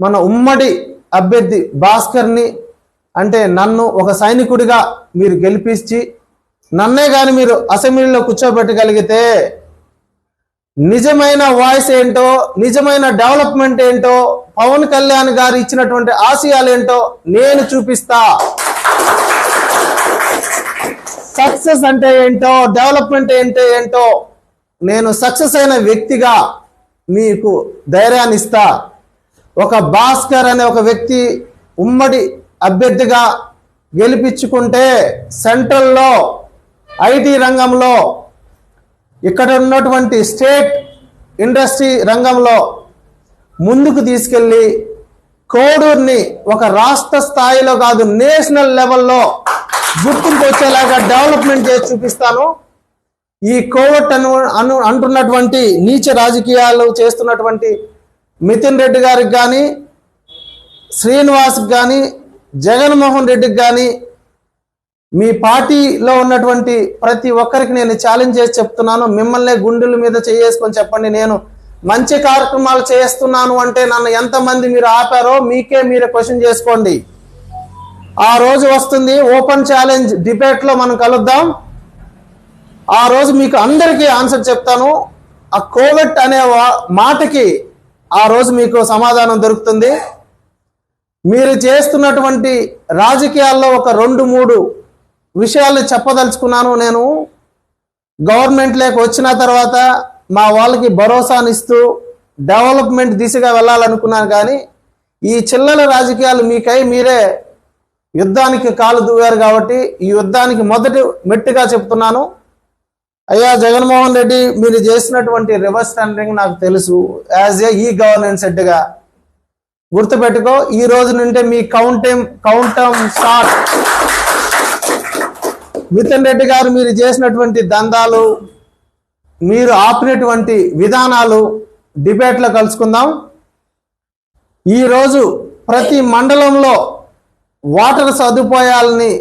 మన ఉమ్మడి అభ్యర్థి భాస్కర్ని అంటే నన్ను ఒక సైనికుడిగా మీరు గెలిపించి నన్నే కానీ మీరు అసెంబ్లీలో కూర్చోబెట్టగలిగితే నిజమైన వాయిస్ ఏంటో నిజమైన డెవలప్మెంట్ ఏంటో పవన్ కళ్యాణ్ గారు ఇచ్చినటువంటి ఆశయాలు ఏంటో నేను చూపిస్తా. సక్సెస్ అంటే ఏంటో డెవలప్మెంట్ ఏంటో ఏంటో నేను సక్సెస్ అయిన వ్యక్తిగా మీకు ధైర్యాన్ని ఇస్తా. ఒక భాస్కర్ అనే ఒక వ్యక్తి ఉమ్మడి అభ్యర్థిగా గెలిపించుకుంటే సెంట్రల్లో ఐటీ రంగంలో ఇక్కడ ఉన్నటువంటి స్టేట్ ఇండస్ట్రీ రంగంలో ముందుకు తీసుకెళ్ళి కోడూరుని ఒక రాష్ట్ర స్థాయిలో కాదు నేషనల్ లెవెల్లో గుర్తింపు వచ్చేలాగా డెవలప్మెంట్ చేసి చూపిస్తాను. ఈ కోవట్ అను అను అంటున్నటువంటి నీచ రాజకీయాలు చేస్తున్నటువంటి మితిన్ రెడ్డి గారికి కానీ శ్రీనివాస్కి కానీ జగన్మోహన్ రెడ్డికి కానీ మీ పార్టీలో ఉన్నటువంటి ప్రతి ఒక్కరికి నేను ఛాలెంజ్ చేసి చెప్తున్నాను. మిమ్మల్ని గుండెల మీద చేసుకొని చెప్పండి. నేను మంచి కార్యక్రమాలు చేస్తున్నాను అంటే నన్ను ఎంతమంది మీరు ఆపారో మీకే మీరే క్వశ్చన్ చేసుకోండి. ఆ రోజు వస్తుంది ఓపెన్ ఛాలెంజ్ డిబేట్లో మనం కలుద్దాం. ఆ రోజు మీకు అందరికీ ఆన్సర్ చెప్తాను. ఆ కోవిడ్ అనే మాటకి ఆ రోజు మీకు సమాధానం దొరుకుతుంది. మీరు చేస్తున్నటువంటి రాజకీయాల్లో ఒక రెండు మూడు విషయాలు చెప్పదలుచుకున్నాను నేను. గవర్నమెంట్ లేక వచ్చిన తర్వాత మా వాళ్ళకి భరోసానిస్తూ డెవలప్మెంట్ దిశగా వెళ్ళాలనుకున్నాను కానీ ఈ చిల్లల రాజకీయాలు మీకై మీరే యుద్ధానికి కాలు దువ్వారు కాబట్టి ఈ యుద్ధానికి మొదటి మెట్టుగా చెప్తున్నాను. అయ్యా జగన్మోహన్ రెడ్డి మీరు చేసినటువంటి రివర్స్ టెండరింగ్ నాకు తెలుసు. యాజ్ ఏ ఈ గవర్నెన్స్ హెడ్గా గుర్తుపెట్టుకో ఈ రోజు నుండి మీ countdown countdown start Mithun Reddy గారు మీరు చేసినటువంటి దందాలు మీరు ఆపినటువంటి విధానాలు డిబేట్లో కలుసుకుందాం. ఈరోజు ప్రతి మండలంలో వాటర్ సదుపాయాలని